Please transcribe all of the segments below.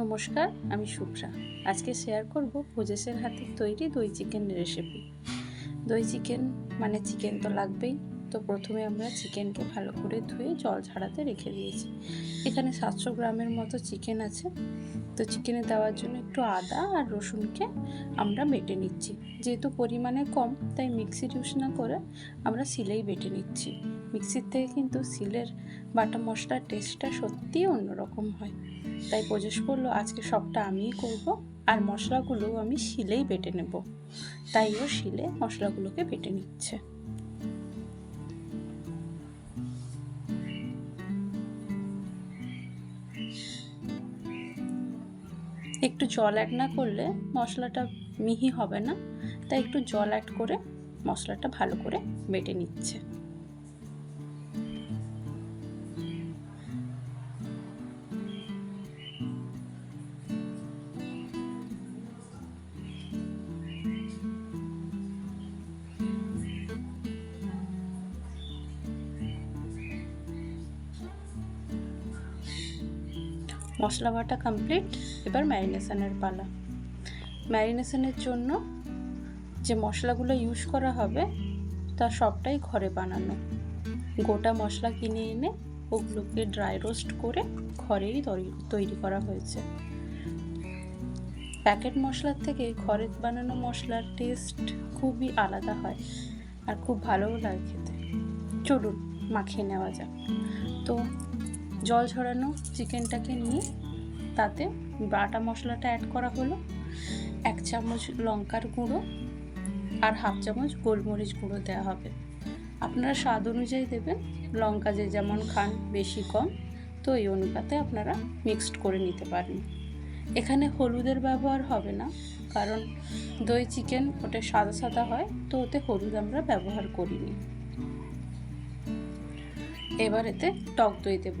নমস্কার, আমি শুভ্রা আজকে শেয়ার করব ভোজেশের হাতের তৈরি দই চিকেনের রেসিপি দই চিকেন মানে চিকেন তো লাগবেই। তো প্রথমে আমরা চিকেনকে ভালো করে ধুয়ে জল ছাড়াতে রেখে দিয়েছি। এখানে সাতশো গ্রামের মতো চিকেন আছে। তো চিকেনে দেওয়ার জন্য একটু আদা আর রসুনকে আমরা বেটে নিচ্ছি। যেহেতু পরিমাণে কম, তাই মিক্সির ইউজ না করে আমরা সিলেই বেটে নিচ্ছি। মিক্সির থেকে কিন্তু সিলের বাটা মশলার টেস্টটা সত্যিই অন্যরকম হয়। তাই প্রজেস করল আজকে সবটা আমিই করব আর মশলাগুলো আমি শিলেই বেটে নেব। তাই ও শিলে মশলাগুলোকে বেটে নিচ্ছে। একটু জল অ্যাড না করলে মশলাটা মিহি হবে না। তাই একটু জল অ্যাড করে মশলাটা ভালো করে বেটে নিচ্ছে। মশলা বাটা কমপ্লিট এবার ম্যারিনেশনের পালা। ম্যারিনেশনের জন্য যে মশলাগুলো ইউজ করা হবে, তা সবটাই ঘরে বানানো। গোটা মশলা কিনে এনে ওগুলোকে ড্রাই রোস্ট করে ঘরেই তৈরি করা হয়েছে। প্যাকেট মশলার থেকে ঘরে বানানো মশলার টেস্ট খুবই আলাদা হয় আর খুব ভালোও লাগে খেতে। চলুন, মাখিয়ে নেওয়া যাক। তো জল ঝরানো চিকেনটাকে নিয়ে তাতে বাটা মশলাটা অ্যাড করা হলো, এক চামচ লঙ্কার গুঁড়ো আর হাফ চামচ গোলমরিচ গুঁড়ো দেওয়া হবে। আপনারা স্বাদ অনুযায়ী দেবেন, লঙ্কা যে যেমন খান বেশি কম, তো এই অনুপাতে আপনারা মিক্সড করে নিতে পারেন। এখানে হলুদের ব্যবহার হবে না, কারণ দই চিকেন ওটা সাদা সাদা হয়, তো ওতে হলুদ আমরা ব্যবহার করিনি। এবার এতে টক দই দেব।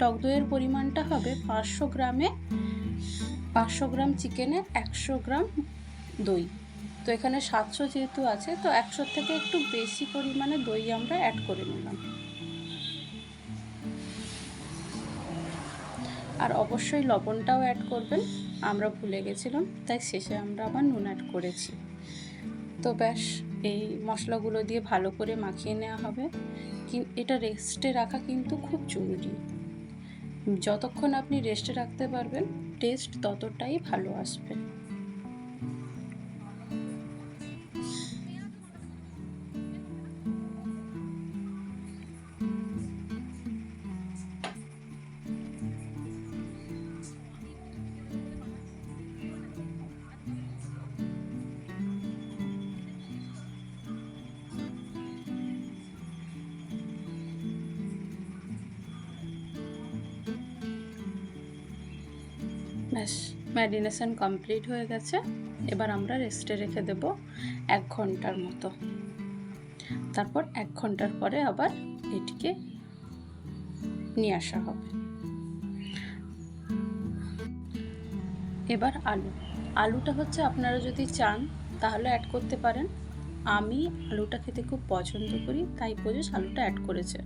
টক দইয়ের পরিমাণটা হবে পাঁচশো গ্রামে, পাঁচশো গ্রাম চিকেনে একশো গ্রাম দই। তো এখানে সাতশো যেহেতু আছে, তো একশো থেকে একটু বেশি পরিমাণে দই আমরা অ্যাড করে নিলাম। আর অবশ্যই লবণটাও অ্যাড করবেন, আমরা ভুলে গেছিলাম, তাই শেষে আমরা আবার নুন অ্যাড করেছি। তো ব্যাস এই মশলাগুলো দিয়ে ভালো করে মাখিয়ে নেওয়া হবে। এটা রেস্টে রাখা কিন্তু খুব জরুরি। যতক্ষণ আপনি রেস্টে রাখতে পারবেন, টেস্ট ততটাই ভালো আসবে। ব্যাস, ম্যারিনেশন কমপ্লিট হয়ে গেছে। এবার আমরা রেস্টে রেখে দেব এক ঘণ্টার মতো। তারপর এক ঘণ্টার পরে আবার এটিকে নিয়ে আসা হবে। এবার আলু। আলুটা হচ্ছে আপনারা যদি চান, তাহলে অ্যাড করতে পারেন। আমি আলুটা খেতে খুব পছন্দ করি, তাই বোঝে আলুটা অ্যাড করেছে।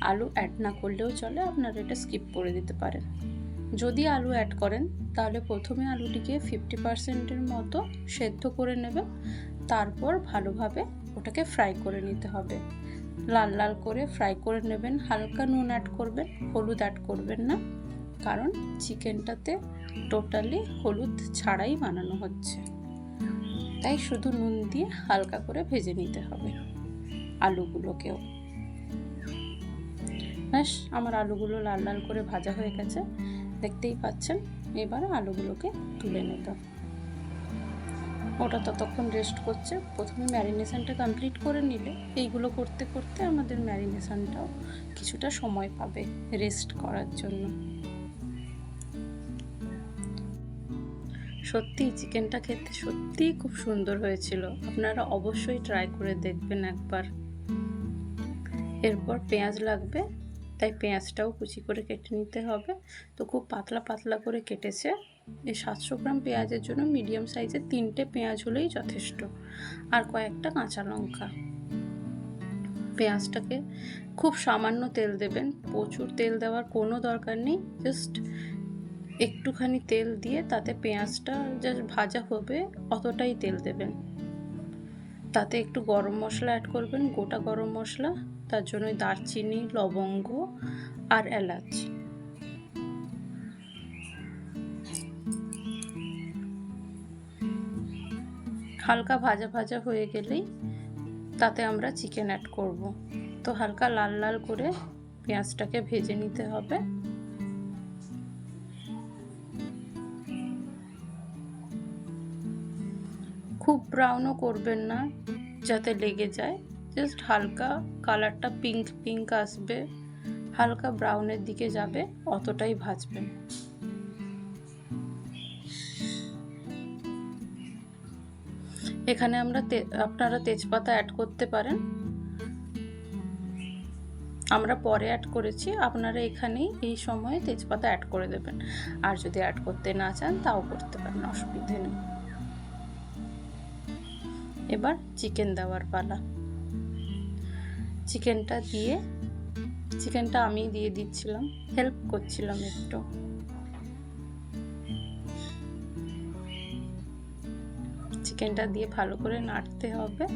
আলু অ্যাড না করলেও চলে, আপনারা এটা স্কিপ করে দিতে পারেন। যদি আলু অ্যাড করেন, তাহলে প্রথমে আলুটিকে ফিফটি পার্সেন্টের মতো সেদ্ধ করে নেবেন। তারপর ভালোভাবে ওটাকে ফ্রাই করে নিতে হবে। লাল লাল করে ফ্রাই করে নেবেন। হালকা নুন অ্যাড করবেন, হলুদ অ্যাড করবেন না, কারণ চিকেনটাতে টোটালি হলুদ ছাড়াই বানানো হচ্ছে। তাই শুধু নুন দিয়ে হালকা করে ভেজে নিতে হবে আলুগুলোকেও। ব্যাস, আমার আলুগুলো লাল লাল করে ভাজা হয়ে গেছে। দেখতেই পাচ্ছেন, এবার আলুগুলোকে তুলে নিতে ওটা ততক্ষণ রেস্ট করছে। প্রথমে ম্যারিনেশনটা কমপ্লিট করে নিলে, এইগুলো করতে করতে আমাদের ম্যারিনেশনটাও কিছুটা সময় পাবে রেস্ট করার জন্য। সত্যি চিকেনটা খেতে সত্যিই খুব সুন্দর হয়েছিল। আপনারা অবশ্যই ট্রাই করে দেখবেন একবার। এরপর পেঁয়াজ লাগবে তাই পেঁয়াজটাও কুচি করে কেটে নিতে হবে। তো খুব পাতলা পাতলা করে কেটেছে। এই সাতশো গ্রাম পেঁয়াজের জন্য মিডিয়াম সাইজের তিনটে পেঁয়াজ হলেই যথেষ্ট। আর কয়েকটা কাঁচা লঙ্কা। পেঁয়াজটাকে খুব সামান্য তেল দেবেন। প্রচুর তেল দেওয়ার কোনো দরকার নেই। জাস্ট একটুখানি তেল দিয়ে তাতে পেঁয়াজটা জাস্ট ভাজা হবে অতটাই তেল দেবেন। তাতে একটু গরম মশলা অ্যাড করবেন, গোটা গরম মশলা। তার জন্য ওই দারচিনি, লবঙ্গ আর এলাচ। হালকা ভাজা ভাজা হয়ে গেলেই তাতে আমরা চিকেন অ্যাড করব। তো হালকা লাল লাল করে পেঁয়াজটাকে ভেজে নিতে হবে। খুব ব্রাউনও করবেন না, যাতে লেগে যায়। জাস্ট হালকা কালারটা পিঙ্ক পিঙ্ক আসবে। হালকা ব্রাউনের দিকে যাবে, অতটাই ভাজবেন এখানে আমরা আপনারা তেজপাতা অ্যাড করতে পারেন। আমরা পরে অ্যাড করেছি, আপনারা এখানেই এই সময়ে তেজপাতা অ্যাড করে দেবেন। আর যদি অ্যাড করতে না চান, তাও করতে পারেন, অসুবিধে নেই। এবার চিকেন দেওয়ার পালা। চিকেনটা দিয়ে, চিকেনটা আমি দিয়ে দিচ্ছিলাম। হেল্প করছিলাম একটু। চিকেনটা দিয়ে ভালো করে নাড়তে হবে।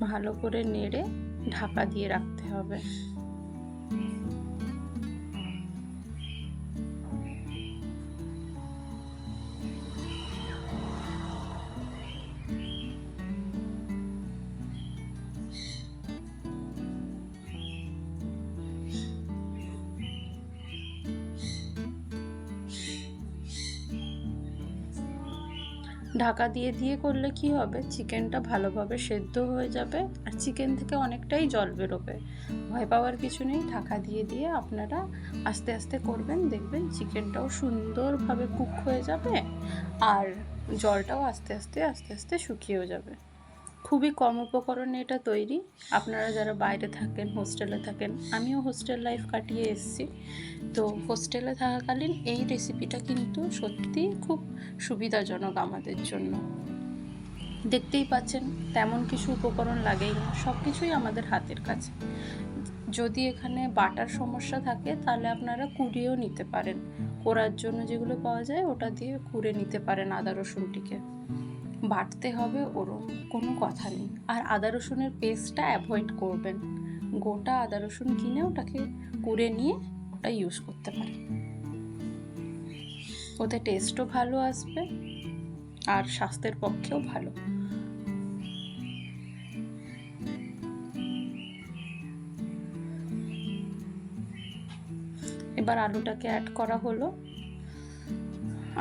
ভালো করে নেড়ে ঢাকা দিয়ে রাখতে হবে। ঢাকা দিয়ে দিয়ে করলে কি হবে? চিকেনটা ভালোভাবে সেদ্ধ হয়ে যাবে আর চিকেন থেকে অনেকটাই জল বেরোবে। ভয় পাওয়ার কিছু নেই, ঢাকা দিয়ে দিয়ে আপনারা আস্তে আস্তে করবেন, দেখবেন চিকেনটাও সুন্দরভাবে কুক হয়ে যাবে আর জলটাও আস্তে আস্তে আস্তে আস্তে শুকিয়েও যাবে। খুবই কম উপকরণে এটা তৈরি। আপনারা যারা বাইরে থাকেন, হোস্টেলে থাকেন, আমিও হোস্টেল লাইফ কাটিয়ে এসেছি। তো হোস্টেলে থাকাকালীন এই রেসিপিটা কিন্তু সত্যি খুব সুবিধাজনক আমাদের জন্য। দেখতেই পাচ্ছেন, তেমন কিছু উপকরণ লাগেই না সব কিছুই আমাদের হাতের কাছে। যদি এখানে বাটার সমস্যা থাকে, তাহলে আপনারা কুড়িয়েও নিতে পারেন। কোরার জন্য যেগুলো পাওয়া যায়, ওটা দিয়ে কুড়ে নিতে পারেন আদা রসুনটিকে। বাটতে হবে ওরম কোনো কথা নেই। আর আদা রসুনের পেস্টটা অ্যাভয়েড করবেন। গোটা আদা রসুন কিনে ওটাকে কুড়ে নিয়ে ওটা ইউজ করতে পারেন। ওতে টেস্টও ভালো আসবে আর স্বাস্থ্যের পক্ষেও ভালো। এবার আলুটাকে অ্যাড করা হলো।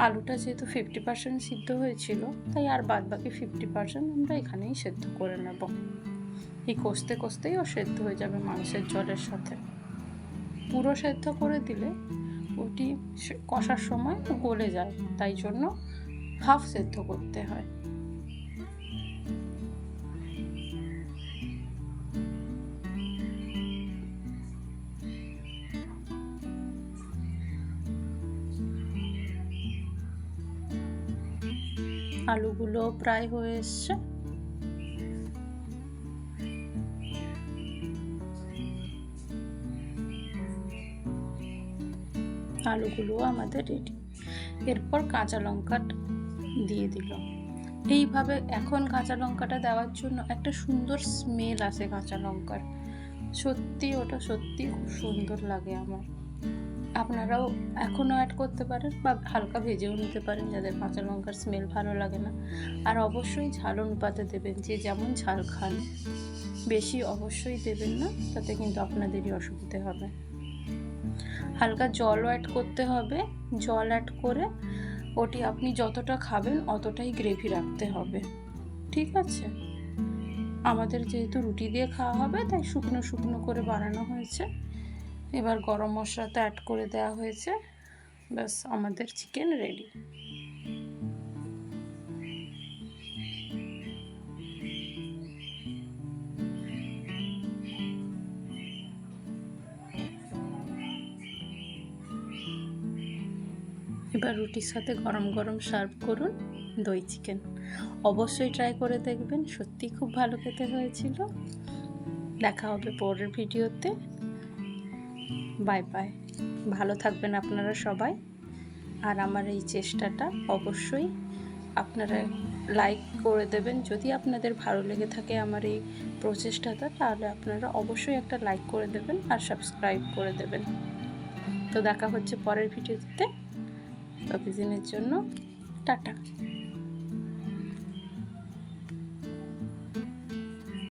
আলুটা যেহেতু ফিফটি পার্সেন্ট সিদ্ধ হয়েছিল, তাই আর বাদ বাকি ফিফটি পার্সেন্ট আমরা এখানেই সেদ্ধ করে নেব। এই কষতে কষতেই ও সেদ্ধ হয়ে যাবে মাংসের জলের সাথে। পুরো সেদ্ধ করে দিলে ওটি কষার সময় গলে যায়, তাই জন্য হাফ সেদ্ধ করতে হয়। আলুগুলো প্রায় হয়ে এসছে। আলুগুলো আমাদের রেডি এরপর কাঁচা লঙ্কা দিয়ে দিল। এইভাবে এখন কাঁচা লঙ্কাটা দেওয়ার জন্য একটা সুন্দর স্মেল আসে কাঁচা লঙ্কার। সত্যি, ওটা সত্যি খুব সুন্দর লাগে আমার। আপনারাও এখনও অ্যাড করতে পারেন বা হালকা ভেজেও নিতে পারেন যাদের কাঁচা লঙ্কার স্মেল ভালো লাগে না। আর অবশ্যই ঝাল অনুপাতে দেবেন, যে যেমন ঝাল খান। বেশি অবশ্যই দেবেন না, তাতে কিন্তু আপনাদেরই অসুবিধে হবে। হালকা জলও অ্যাড করতে হবে, জল অ্যাড করে ওটি আপনি যতটা খাবেন অতটাই গ্রেভি রাখতে হবে। ঠিক আছে? আমাদের যেহেতু রুটি দিয়ে খাওয়া হবে, তাই শুকনো শুকনো করে বানানো হয়েছে। এবার গরম মশলাটা অ্যাড করে দেওয়া হয়েছে। ব্যাস, আমাদের চিকেন রেডি এবার রুটির সাথে গরম গরম সার্ভ করুন দই চিকেন অবশ্যই ট্রাই করে দেখবেন সত্যি খুব ভালো খেতে হয়েছিল। দেখা হবে পরের ভিডিওতে। Bye bye. ভালো থাকবেন আপনারা সবাই। আর আমার এই চেষ্টাটা অবশ্যই আপনারা লাইক করে দেবেন। যদি আপনাদের ভালো লেগে থাকে আমার এই প্রচেষ্টাটা, তাহলে আপনারা অবশ্যই একটা লাইক করে দেবেন আর সাবস্ক্রাইব করে দেবেন। তো দেখা হচ্ছে পরের ভিডিওতে। ততদিনের জন্য টাটা।